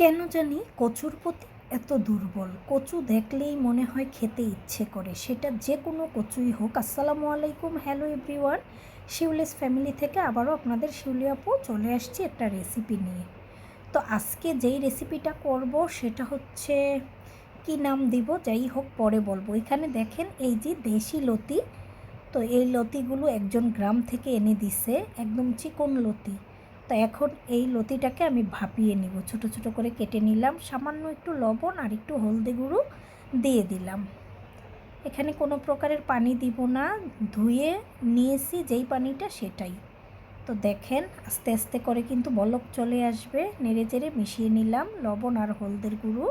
কেন জানি কচুর প্রতি এত দুর্বল। কচু দেখলেই মনে হয় খেতে ইচ্ছে করে। সেটা যে কোনো কচুই হোক। আসসালামু আলাইকুম। হ্যালো এভরিওয়ান শিউলিস ফ্যামিলি থেকে আবারও আপনাদের শিউলি আপু চলে আসছি একটা রেসিপি নিয়ে। তো আজকে যেই রেসিপিটা করব সেটা হচ্ছে কি নাম দিব? যাই হোক, পরে বলব। এখানে দেখেন এই যে দেশি লতি। তো এই লতিগুলো একজন গ্রাম থেকে এনে দিছে। একদম চিকন লতি। তো এখন এই লতিটাকে আমি ভাপিয়ে নিব। ছোট ছোট করে কেটে নিলাম। সামান্য একটু লবণ আর একটু হলদে গুঁড়ো দিয়ে দিলাম। এখানে কোনো প্রকারের পানি দিব না। ধুয়ে নিয়েছি যেই পানিটা সেটাই। তো দেখেন, আস্তে আস্তে করে কিন্তু বলক চলে আসবে। নেড়ে চেড়ে মিশিয়ে নিলাম লবণ আর হলদের গুঁড়ো।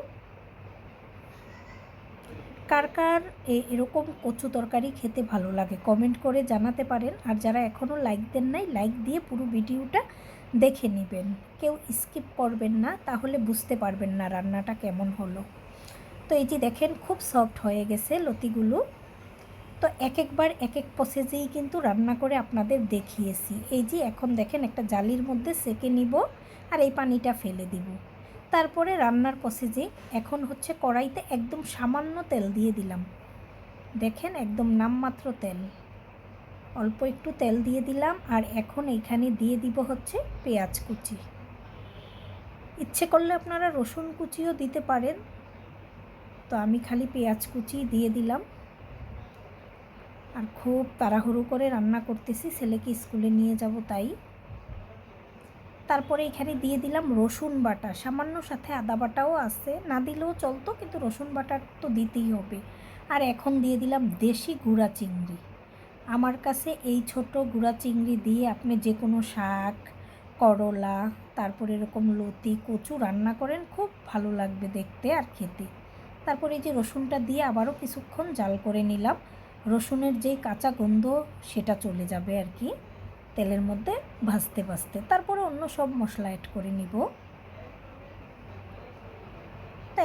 কার কার এরকম কচু তরকারি খেতে ভালো লাগে কমেন্ট করে জানাতে পারেন। আর যারা এখনও লাইক দেন নাই, লাইক দিয়ে পুরো ভিডিওটা দেখে নেবেন। কেউ স্কিপ করবেন না, তাহলে বুঝতে পারবেন না রান্নাটা কেমন হলো। তো এই যে দেখেন, খুব সফট হয়ে গেছে লতিগুলো। তো এক একবার এক এক প্রসেসেই কিন্তু রান্না করে আপনাদের দেখিয়েছি। এই যে এখন দেখেন, একটা জালির মধ্যে সেকে নিব আর এই পানিটা ফেলে দিব। তারপরে রান্নার প্রসেসে এখন হচ্ছে কড়াইতে একদম সামান্য তেল দিয়ে দিলাম। দেখেন, একদম নামমাত্র তেল। অল্প একটু তেল দিয়ে দিলাম আর এখন এইখানে দিয়ে দিব হচ্ছে পেঁয়াজ কুচি। ইচ্ছে করলে আপনারা রসুন কুচিও দিতে পারেন। তো আমি খালি পেঁয়াজ কুচি দিয়ে দিলাম। আর খুব তাড়াহুড়ো করে রান্না করতেছি, ছেলেকে স্কুলে নিয়ে যাব তাই। তারপরে এখানে দিয়ে দিলাম রসুন বাটা। সামান্য সাথে আদা বাটাও আছে। না দিলেও চলতো, কিন্তু রসুন বাটা তো দিতেই হবে। আর এখন দিয়ে দিলাম দেশি গুঁড়া চিংড়ি। আমার কাছে এই ছোট গুঁড়া চিংড়ি দিয়ে আপনি যে কোনো শাক, করলা, তারপরে এরকম লতি, কচু রান্না করেন, খুব ভালো লাগবে দেখতে আর খেতে। তারপরে এই যে রসুনটা দিয়ে আবারও কিছুক্ষণ জাল করে নিলাম। রসুনের যেই কাঁচা গন্ধ, সেটা চলে যাবে আর কি। তেলের মধ্যে ভাজতে ভাজতে তারপরে অন্য সব মশলা অ্যাড করে নিব।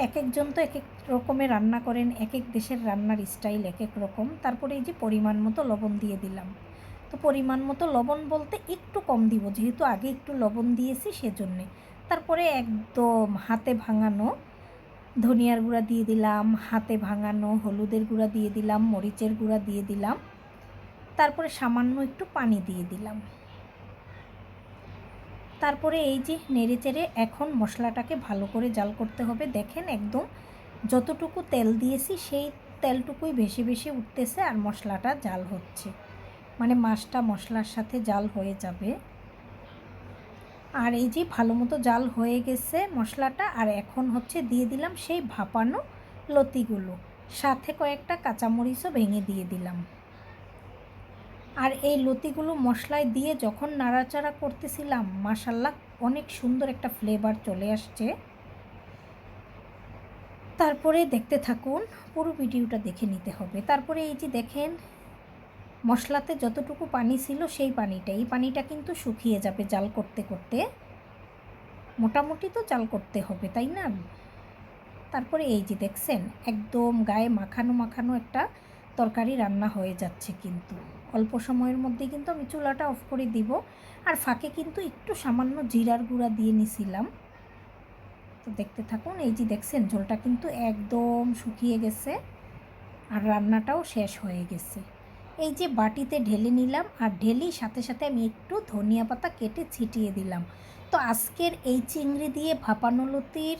এক একজন তো এক এক রকমের রান্না করেন এক এক দেশের রান্নার স্টাইল এক এক রকম। তারপরে এই যে পরিমাণ মতো লবণ দিয়ে দিলাম। তো পরিমাণ মতো লবণ বলতে একটু কম দিব, যেহেতু আগে একটু লবণ দিয়েছি সেজন্যে। তারপরে একদম হাতে ভাঙানো ধনিয়ার গুঁড়া দিয়ে দিলাম, হাতে ভাঙানো হলুদের গুঁড়া দিয়ে দিলাম, মরিচের গুঁড়া দিয়ে দিলাম। তারপরে সামান্য একটু পানি দিয়ে দিলাম। তারপরে এই যে নেড়ে চেড়ে এখন মশলাটাকে ভালো করে জাল করতে হবে। দেখেন একদম যতটুকু তেল দিয়েছি সেই তেলটুকুই বেশি বেশি উঠতেছে আর মশলাটা জাল হচ্ছে। মানে মাছটা মশলার সাথে জাল হয়ে যাবে। আর এই যে ভালো মতো জাল হয়ে গেছে মশলাটা আর এখন হচ্ছে দিয়ে দিলাম সেই ভাপানো লতিগুলো। সাথে কয়েকটা কাঁচামরিচও ভেঙে দিয়ে দিলাম। আর এই লতিগুলো মশলায় দিয়ে যখন নাড়াচাড়া করতেছিলাম মাসাল্লাহ অনেক সুন্দর একটা ফ্লেভার চলে আসছে। তারপরে দেখতে থাকুন, পুরো ভিডিওটা দেখে নিতে হবে। তারপরে এই যে দেখেন, মশলাতে যতটুকু পানি ছিল সেই পানিটা এই পানিটা কিন্তু শুকিয়ে যাবে জাল করতে করতে। মোটামুটি তো জাল করতে হবে, তাই না? তারপরে এই যে দেখছেন, একদম গায়ে মাখানো মাখানো একটা তরকারি রান্না হয়ে যাচ্ছে কিন্তু। অল্প সময়ের মধ্যে কিন্তু আমি চুলাটা অফ করে দিব। আর ফাঁকে কিন্তু একটু সামান্য জিরার গুঁড়া দিয়ে নিছিলাম। তো দেখতে থাকুন, এই যে দেখছেন, ঝোলটা কিন্তু একদম শুকিয়ে গেছে আর রান্নাটাও শেষ হয়ে গেছে। এই যে বাটিতে ঢেলে নিলাম আর ঢেলি সাথে সাথে আমি একটু ধনিয়া পাতা কেটে ছিটিয়ে দিলাম। তো আজকের এই চিংড়ি দিয়ে ভাপানো লতির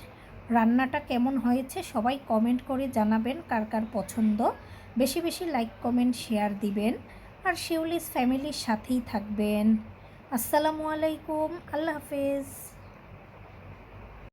রান্নাটা কেমন হয়েছে সবাই কমেন্ট করে জানাবেন, কার কার পছন্দ। বেশি বেশি লাইক কমেন্ট শেয়ার দিবেন। আর শিউলিস ফ্যামিলির সাথেই থাকবেন। আসসালামু আলাইকুম। আল্লাহ হাফেজ।